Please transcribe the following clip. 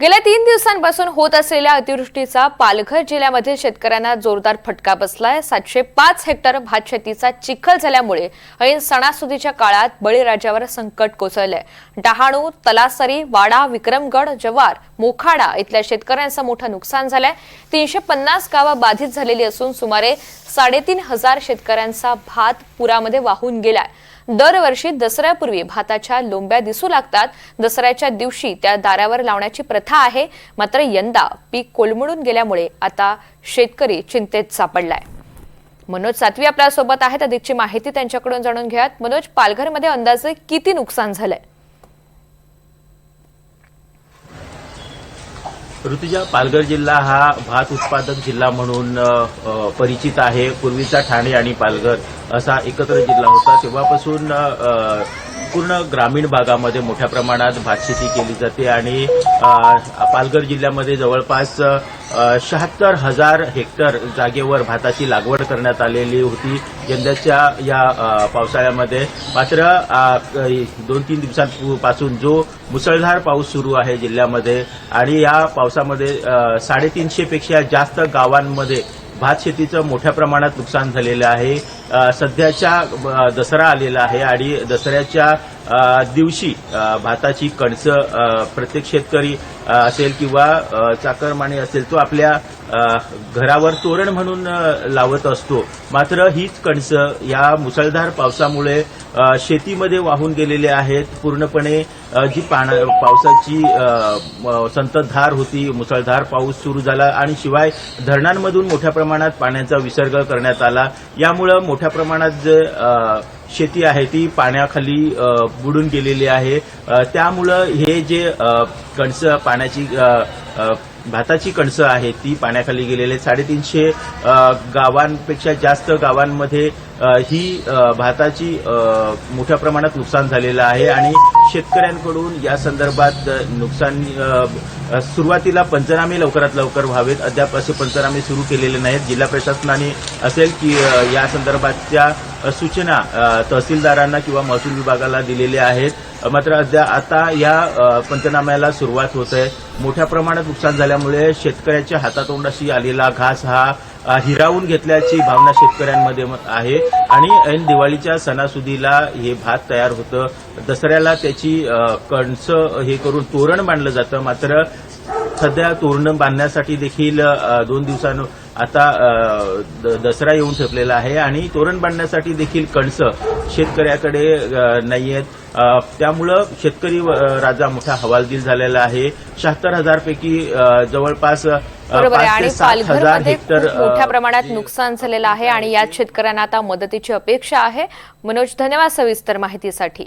गेल्या तीन दिवसांपासून होत असलेल्या अतिवृष्टीचा पालघर जिल्ह्यामध्ये शेतकऱ्यांना जोरदार फटका बसलाय. सातशे पाच हेक्टर भात शेतीचा चिखल झाल्यामुळे ऐन सणासुदीच्या काळात बळीराजावर संकट कोसळलंय. डहाणू तलासरी वाडा विक्रमगड जवार मोखाडा इथल्या शेतकऱ्यांचं मोठं नुकसान झालंय. तीनशे पन्नास गावं बाधित झालेली असून सुमारे साडेतीन हजार शेतकऱ्यांचा भात पुरामध्ये वाहून गेलाय. दरवर्षी दसऱ्यापूर्वी भाताच्या लोंब्या दिसू लागतात. दसऱ्याच्या दिवशी त्या दारावर लावण्याची प्रथा आहे. मात्र यंदा पीक कोलमडून गेल्यामुळे आता शेतकरी चिंतेत सापडलाय. मनोज सातवी आपल्यासोबत आहेत. अधिकची माहिती त्यांच्याकडून जाणून घ्यात मनोज पालघरमध्ये अंदाजे किती नुकसान झालंय? ऋतुजा पालघर जिल्हा हा भात उत्पादक जिल्हा म्हणून परिचित आहे. पूर्वीचा ठाणे आणि पालघर असा एकत्र जिल्हा होता. तेव्हापासून पूर्ण ग्रामीण भागामध्ये मोठ्या प्रमाणात भात शेती केली जाते आणि पालघर जिल्ह्यामध्ये जवळपास शहात्तर हजार हेक्टर जागेवर भाताची लागवड करण्यात आलेली होती. यंदाच्या या पावसाळ्यामध्ये मात्र दोन तीन दिवसांपासून जो मुसळधार पाऊस सुरू आहे जिल्ह्यामध्ये आणि या पावसामध्ये साडेतीनशेपेक्षा जास्त गावांमध्ये भात शेतीचं मोठ्या प्रमाणात नुकसान झालेलं आहे. सध्याच्या दसरा आलेला आहे आणि दसऱ्याच्या दिवशी भाताची कणसं प्रत्येक शेतकरी असेल किंवा चाकरमाने असेल तो आपल्या घरावर तोरण म्हणून लावत असतो. मात्र हीच कणसं या मुसळधार पावसामुळे शेतीमध्ये वाहून गेलेले आहेत. पूर्णपणे जी पाण पावसाची संततधार होती मुसळधार पाऊस सुरू झाला आणि शिवाय धरणांमधून मोठ्या प्रमाणात पाण्याचा विसर्ग करण्यात आला. यामुळं मोठ्या प्रमाणात जे शेती आहे ती पाण्याखाली बुडून गेलेली आहे. त्यामुळं हे जे कणसं पाण्याची भाताची कणसं आहे ती पाण्याखाली गेलेले आहेत. साडेतीनशे गावांपेक्षा जास्त गावांमध्ये ही भाताची मोठ्या प्रमाणात नुकसान झालेलं आहे आणि शेतकऱ्यांकडून या संदर्भात नुकसान सुरुवातीला पंचनामे लवकरात लवकर व्हावेत. अद्याप असे पंचनामे सुरू केलेले नाहीत. जिल्हा प्रशासनाने असेल की या संदर्भातच्या सूचना तहसीलदारांना किंवा महसूल विभागाला दिलेले आहेत. मात्र अद्या आता या पंचनाम्याला सुरुवात होत आहे. मोठ्या प्रमाणात नुकसान झाल्यामुळे शेतकऱ्याच्या हातातोंडाशी आलेला घास हा हिरावून घेतल्याची भावना शेतकऱ्यांमध्ये आहे. आणि ऐन दिवाळीच्या सणासुदीला हे भात तयार होतं. दसऱ्याला त्याची कणसं हे करून तोरण बांधलं जातं. मात्र सध्या तोरण बांधण्यासाठी देखील दोन दिवसांन आता दसरा येऊन ठेपलेला आहे आणि तोरण बांधण्यासाठी देखील कणसं शेतकऱ्याकडे नाहीयेत. अ, त्यामुळं शेतकरी राजा मोठा हवालदिल झालेला आहे. शहात्तर हजार पैकी जवळपास आणि पालघरमध्ये मोठ्या प्रमाणात नुकसान झालेलं आहे आणि यात शेतकऱ्यांना आता मदतीची अपेक्षा आहे. मनोज धन्यवाद सविस्तर माहितीसाठी.